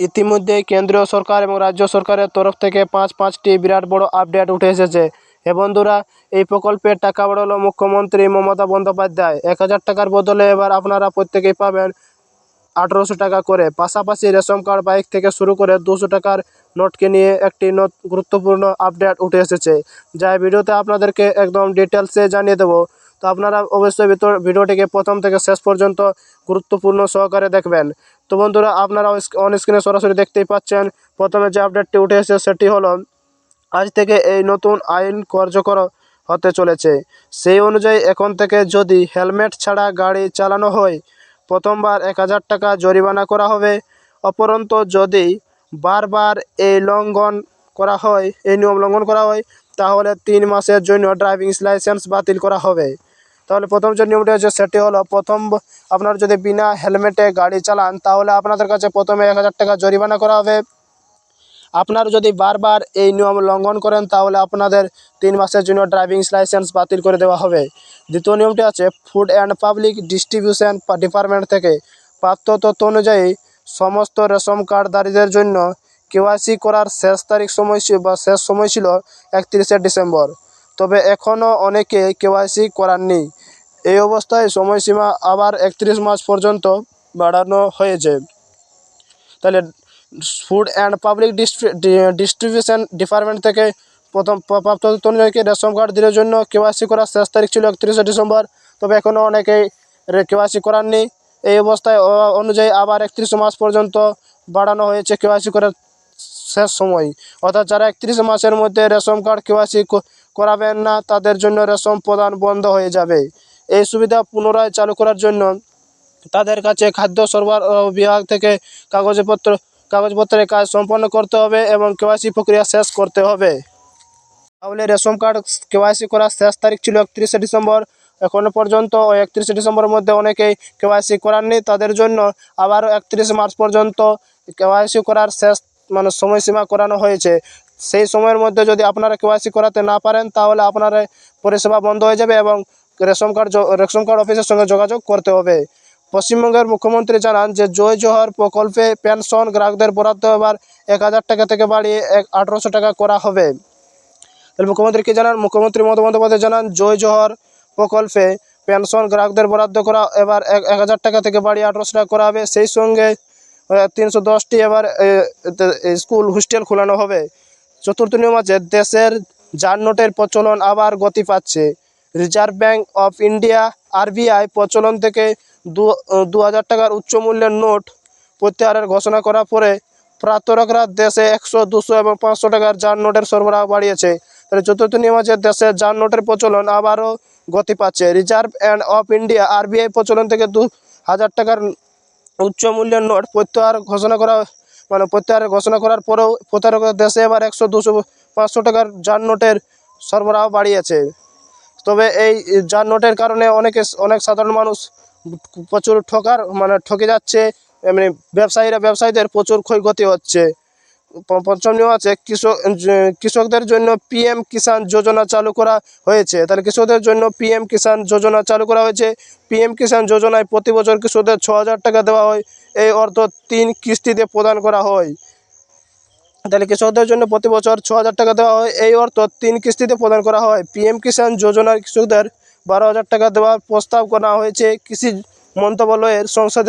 ইতিমধ্যে কেন্দ্রীয় সরকার এবং রাজ্য সরকারের তরফ থেকে পাঁচ পাঁচটি বিরাট বড় আপডেট উঠে এসেছে। এ বন্ধুরা, এই প্রকল্পের টাকা বাড়ালো মুখ্যমন্ত্রী মমতা বন্দ্যোপাধ্যায়। এক হাজার টাকার বদলে এবার আপনারা প্রত্যেকেই পাবেন আঠেরোশো টাকা করে। পাশাপাশি রেশন কার্ড, বাইক থেকে শুরু করে দুশো টাকার নোটকে নিয়ে একটি গুরুত্বপূর্ণ আপডেট উঠে এসেছে। যা ভিডিওতে আপনাদেরকে একদম ডিটেলসে জানিয়ে দেবো। তো আপনারা অবশ্যই ভিতর ভিডিওটিকে প্রথম থেকে শেষ পর্যন্ত গুরুত্বপূর্ণ সহকারে দেখবেন। তো বন্ধুরা, আপনারা অন স্ক্রিনে সরাসরি দেখতেই পাচ্ছেন, প্রথমে যে আপডেটটি উঠে এসেছে সেটি হলো, আজ থেকে এই নতুন আইন কার্যকর হতে চলেছে। সেই অনুযায়ী এখন থেকে যদি হেলমেট ছাড়া গাড়ি চালানো হয়, প্রথমবার এক হাজার টাকা জরিমানা করা হবে। অপরন্ত যদি বারবার এই লঙ্ঘন করা হয়, এই নিয়ম লঙ্ঘন করা হয়, তাহলে তিন মাসের জন্য ড্রাইভিং লাইসেন্স বাতিল করা হবে। তাহলে প্রথম যে নিয়মটি আছে সেটি হলো প্রথম আপনার যদি বিনা হেলমেটে গাড়ি চালান, তাহলে আপনাদের কাছে প্রথমে এক হাজার টাকা জরিমানা করা হবে। আপনার যদি বারবার এই নিয়ম লঙ্ঘন করেন, তাহলে আপনাদের তিন মাসের জন্য ড্রাইভিং লাইসেন্স বাতিল করে দেওয়া হবে। দ্বিতীয় নিয়মটি আছে, food and public distribution department থেকে প্রাপ্ত তথ্য অনুযায়ী সমস্ত রেশন কার্ডধারীদের জন্য কেওয়াইসি করার শেষ তারিখ সময় ছিল বা শেষ সময় ছিল একত্রিশে ডিসেম্বর। তবে এখনও অনেকে কেওয়াইসি করাননি। এই অবস্থায় সময়সীমা আবার একত্রিশ মার্চ পর্যন্ত বাড়ানো হয়েছে। তাহলে food and public distribution department থেকে প্রথম প্রাপ্ত তথ্য অনুযায়ী কি রেশন কার্ডদের জন্য কেওয়াইসি করার শেষ তারিখ ছিল একত্রিশে ডিসেম্বর। তবে এখনও অনেকেই কেওয়াইসি করাননি। এই অবস্থায় অনুযায়ী আবার একত্রিশে মাস পর্যন্ত বাড়ানো হয়েছে কেওয়াইসি করার শেষ সময়। অর্থাৎ যারা একত্রিশে মাসের মধ্যে রেশন কার্ড কেওয়াইসি করাবেন না, তাদের জন্য রেশন প্রদান বন্ধ হয়ে যাবে। এই সুবিধা পুনরায় চালু করার জন্য তাদের কাছে খাদ্য সরবরাহ বিভাগ থেকে কাগজপত্র, কাগজপত্রের কাজ সম্পন্ন করতে হবে এবং কেওয়াইসি প্রক্রিয়া শেষ করতে হবে। তাহলে রেশন কার্ড কেওয়াইসি করার শেষ তারিখ ছিল একত্রিশে ডিসেম্বর। এখনও পর্যন্ত ওই একত্রিশে ডিসেম্বরের মধ্যে অনেকেই কেওয়াইসি করাননি। তাদের জন্য আবারও একত্রিশে মার্চ পর্যন্ত কেওয়াইসি করার শেষ মানে সময়সীমা করানো হয়েছে। সেই সময়ের মধ্যে যদি আপনারা কেওয়াইসি করাতে না পারেন, তাহলে আপনার পরিষেবা বন্ধ হয়ে যাবে এবং রেশন কার্ড রেশন কার্ড অফিসের সঙ্গে যোগাযোগ করতে হবে। পশ্চিমবঙ্গের মুখ্যমন্ত্রী জানান যে জয় জোহর প্রকল্পে পেনশন গ্রাহকদের বরাদ্দ এবার এক হাজার টাকা থেকে বাড়িয়ে এক আঠেরোশো টাকা করা হবে। মুখ্যমন্ত্রী কি জানান? মুখ্যমন্ত্রী মমতা বন্দ্যোপাধ্যায় জানান জয় জোহর প্রকল্পে পেনশন গ্রাহকদের বরাদ্দ করা এবার এক হাজার টাকা থেকে বাড়িয়ে আঠারোশো টাকা করা হবে। সেই সঙ্গে তিনশো দশটি এবার স্কুল, হোস্টেল খোলানো হবে। চতুর্থ নিয়ম আছে, দেশের জাল নোটের প্রচলন আবার গতি পাচ্ছে। Reserve Bank of India RBI প্রচলন থেকে দু হাজার টাকার উচ্চ মূল্যের নোট প্রত্যাহারের ঘোষণা করার পরে প্রাতরকরা দেশে একশো, দুশো এবং পাঁচশো টাকার জাল নোটের সরবরাহ বাড়িয়েছে। তাহলে চতুর্থ নিয়ম আছে, দেশে জাল নোটের প্রচলন আবারও গতি পাচ্ছে। Reserve and of India RBI প্রচলন থেকে দু হাজার টাকার উচ্চ মূল্যের নোট প্রত্যাহার ঘোষণা করা মানে প্রত্যাহার ঘোষণা করার পরেও প্রতারক দেশে এবার একশো, দুশো, পাঁচশো টাকার জাল নোটের সরবরাহ বাড়িয়েছে। তবে এই জাল নোটের কারণে অনেকে অনেক সাধারণ মানুষ প্রচুর ঠকার মানে ঠকে যাচ্ছে, এমনি ব্যবসায়ীরা, ব্যবসায়ীদের প্রচুর ক্ষয়ক্ষতি হচ্ছে। প- পঞ্চম নিয়ম আছে, কৃষক কৃষকদের জন্য পিএম কিষাণ যোজনা চালু করা হয়েছে। তাহলে কৃষকদের জন্য পিএম কিষাণ যোজনা চালু করা হয়েছে। পিএম কিষাণ যোজনায় প্রতি বছর কৃষকদের ছ হাজার টাকা দেওয়া হয়। এই অর্থ তিন কিস্তিতে প্রদান করা হয়। তাহলে কৃষকদের জন্য প্রতি বছর ছ হাজার টাকা দেওয়া হয়। এই অর্থ তিন কিস্তিতে প্রদান করা হয়। পিএম কিষাণ যোজনার কৃষকদের বারো হাজার টাকা দেওয়ার প্রস্তাব করা হয়েছে। কৃষি মন্ত্রণালয়ের সংসদের